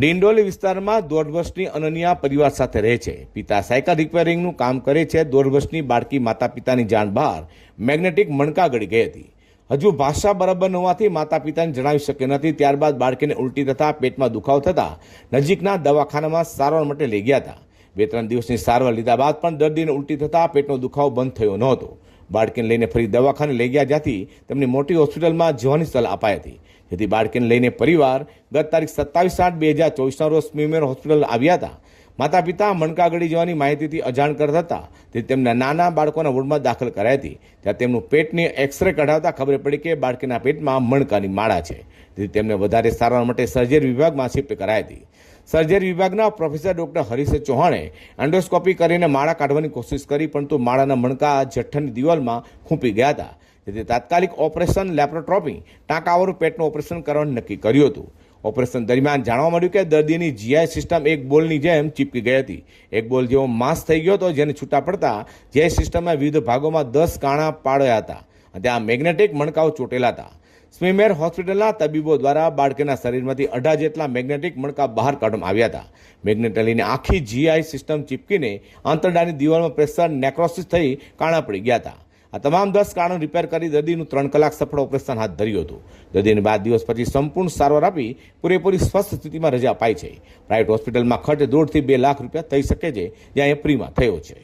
ડિંડોલી વિસ્તારમાં દોઢ વર્ષની અનન્યા પરિવાર સાથે રહે છે. પિતા સાયકલ રિપેરિંગનું કામ કરે છે. દોઢ વર્ષની બાળકી માતા પિતાની જાણ બહાર મેગ્નેટિક મણકા ગળી ગઈ હતી. હજુ ભાષા બરાબર ન હોવાથી માતા પિતાને જણાવી શકે નથી. ત્યારબાદ બાળકીને ઉલટી થતા પેટમાં દુખાવો થતા નજીકના દવાખાનામાં સારવાર માટે લઈ ગયા હતા. બે ત્રણ દિવસની સારવાર લીધા બાદ પણ દર્દીને ઉલટી થતા પેટનો દુખાવો બંધ થયો નહોતો. બાળકીને લઈને ફરી દવાખાને લઈ ગયા જ્યાંથી તેમને મોટી હોસ્પિટલમાં જવાની સલાહ અપાઈ હતી. જેથી બાળકીને લઈને પરિવાર ગત તારીખ સત્તાવીસ આઠ બે હજાર ચોવીસના રોજ સ્મીમેર હોસ્પિટલ આવ્યા હતા. માતા પિતા મણકા ગળી જવાની માહિતીથી અજાણ કરતા હતા. તે તેમના નાના બાળકોના વોર્ડમાં દાખલ કરાઈ હતી. ત્યાં તેમનું પેટની એક્સરે કઢાવતા ખબર પડી કે બાળકીના પેટમાં મણકાની માળા છે. તેથી તેમને વધારે સારવાર માટે સર્જરી વિભાગમાં શિફ્ટ કરાઈ હતી. સર્જરી વિભાગના પ્રોફેસર ડોક્ટર હરીશ ચૌહાણે એન્ડોસ્કોપી કરીને માળા કાઢવાની કોશિશ કરી, પરંતુ માળાના મણકા જઠ્ઠની દિવાલમાં ખૂંપી ગયા હતા. તેથી તાત્કાલિક ઓપરેશન લેપ્રોટ્રોપી, ટાંકાવાળું પેટનું ઓપરેશન કરવાનું નક્કી કર્યું હતું. ઓપરેશન દરમિયાન જાણવા મળ્યું કે દર્દીની જીઆઈ સિસ્ટમ એક બોલની જેમ ચીપકી ગઈ હતી. એક બોલ જેવો માસ થઈ ગયો હતો, જેને છૂટા પડતા જીઆઈ સિસ્ટમના વિવિધ ભાગોમાં દસ કાણા પાડ્યા હતા અને ત્યાં મેગ્નેટિક મણકાઓ ચોટેલા હતા. સ્મીમેર હોસ્પિટલના તબીબો દ્વારા બાળકીના શરીરમાંથી અઢા જેટલા મેગ્નેટિક મણકા બહાર કાઢવામાં આવ્યા હતા. મેગ્નેટલીની આખી જીઆઈ સિસ્ટમ ચીપકીને આંતરડાની દિવાલમાં પ્રેશર નેક્રોસિસ થઈ કાણા પડી ગયા હતા. આ તમામ દસ કારણો રિપેર કરી દર્દીનું ત્રણ કલાક સફળ ઓપરેશન હાથ ધર્યું હતું. દર્દીને બાર દિવસ પછી સંપૂર્ણ સારવાર આપી પૂરેપૂરી સ્વસ્થ સ્થિતિમાં રજા અપાઈ છે. પ્રાઇવેટ હોસ્પિટલમાં ખર્ચ દોઢથી બે લાખ રૂપિયા થઈ શકે છે, જ્યાં એ થયો છે.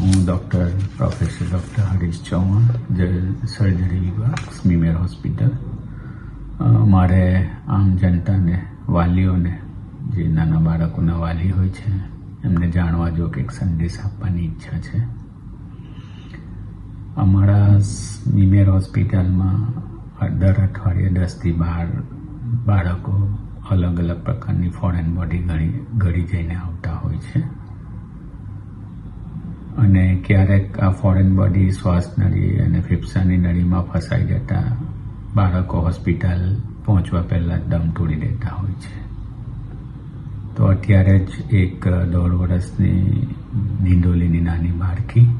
હું doctor, professor doctor Harish Chauhan, જે સર્જરી વિભાગ, સ્મીમેર હોસ્પિટલ મારે આમ જનતાને, વાલીઓને, જે નાના બાળકોના વાલી હોય છે, એમને જાણવા જો કે સંદેશ આપવાની ઈચ્છા છે. અમારા નિમેર હોસ્પિટલમાં દર અઠવાડિયે દસથી બાર બાળકો અલગ અલગ પ્રકારની ફોરેન બોડી ઘણી ઘડી જઈને આવતા હોય છે. અને ક્યારેક આ ફોરેન બોડી શ્વાસ નળી અને ફેફસાની નળીમાં ફસાઈ જતા બાળકો હોસ્પિટલ પહોંચવા પહેલાં દમ તોડી દેતા હોય છે. તો અત્યારે જ એક દોઢ વર્ષની નિંદોલીની નાની બાળકી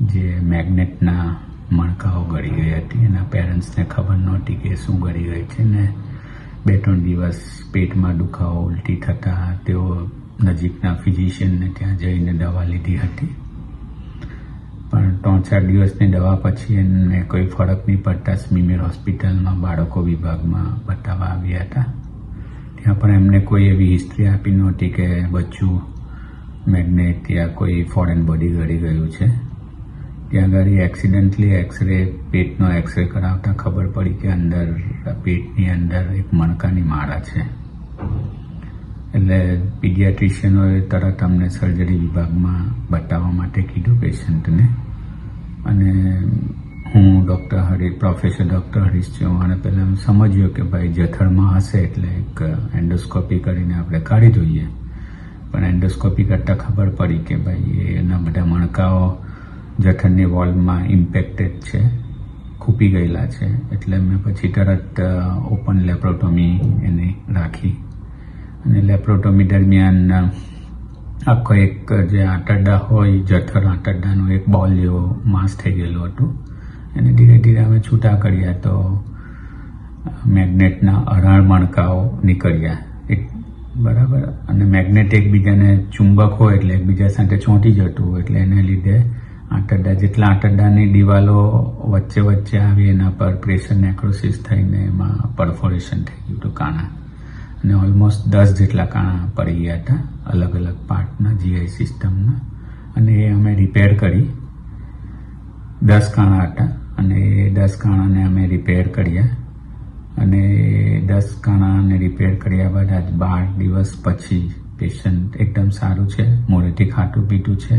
જે મેગ્નેટના મણકાઓ ગળી ગઈ હતી, એના પેરેન્ટ્સને ખબર નહોતી કે શું ગળી ગઈ છે ને બે ત્રણ દિવસ પેટમાં દુખાવો ઉલટી થતાં તેઓ નજીકના ફિઝિશિયનને ત્યાં જઈને દવા લીધી હતી. પણ ત્રણ ચાર દિવસની દવા પછી એમને કોઈ ફરક નહીં પડતા સ્મીમેર હોસ્પિટલમાં બાળકો વિભાગમાં બતાવવા આવ્યા હતા. ત્યાં પણ એમને કોઈ એવી હિસ્ટ્રી આપી નહોતી કે બચ્ચું મેગ્નેટ યા કોઈ ફોરેન બોડી ગળી ગયું છે. ત્યાં આગળ એક્સિડન્ટલી એક્સરે પેટનો એક્સરે કરાવતા ખબર પડી કે અંદર, પેટની અંદર એક મણકાની માળા છે. એટલે પીડિયાટ્રિશિયનોએ તરત અમને સર્જરી વિભાગમાં બતાવવા માટે કીધું પેશન્ટને. અને હું doctor Hari professor doctor Harish ચૌહાણે પહેલાં સમજ્યો કે ભાઈ જઠરમાં હશે એટલે એક એન્ડોસ્કોપી કરીને આપણે કાઢી જોઈએ પણ એન્ડોસ્કોપી કરતાં ખબર પડી કે ભાઈ એના બધા મણકાઓ જઠરની વોલ્વમાં ઇમ્પેક્ટેડ છે, ખૂપી ગયેલા છે. એટલે મેં પછી તરત ઓપન લેપ્રોટોમી એને રાખી. અને લેપ્રોટોમી દરમિયાન આખો એક જે આંટરડા હોય, જઠર આંતરડાનો એક બોલ જેવો માસ થઈ ગયેલો હતો. એને ધીરે ધીરે અમે છૂટા કર્યા તો મેગ્નેટના અરાણ મણકાઓ નીકળ્યા. એક, બરાબર. અને મેગ્નેટ એકબીજાને ચુંબક હોય એટલે એકબીજા સાથે ચોંટી જતું એટલે એને લીધે આંતરડા જેટલા આંટરડાની દિવાલો વચ્ચે વચ્ચે આવી, એના પર પ્રેશર નેક્રોસિસ થઈને એમાં પરફોરેશન થઈ ગયું હતું, કાણા. અને ઓલમોસ્ટ દસ જેટલા કાણા પડી ગયા હતા, અલગ અલગ પાર્ટના, જીઆઈ સિસ્ટમના. અને એ અમે રિપેર કરી. દસ કાણા હતા, અને એ દસ કાણાને અમે રિપેર કર્યા. અને દસ કાણાને રિપેર કર્યા બાદ આજ બાર દિવસ પછી પેશન્ટ એકદમ સારું છે, મોડેથી ખાટું પીટું છે.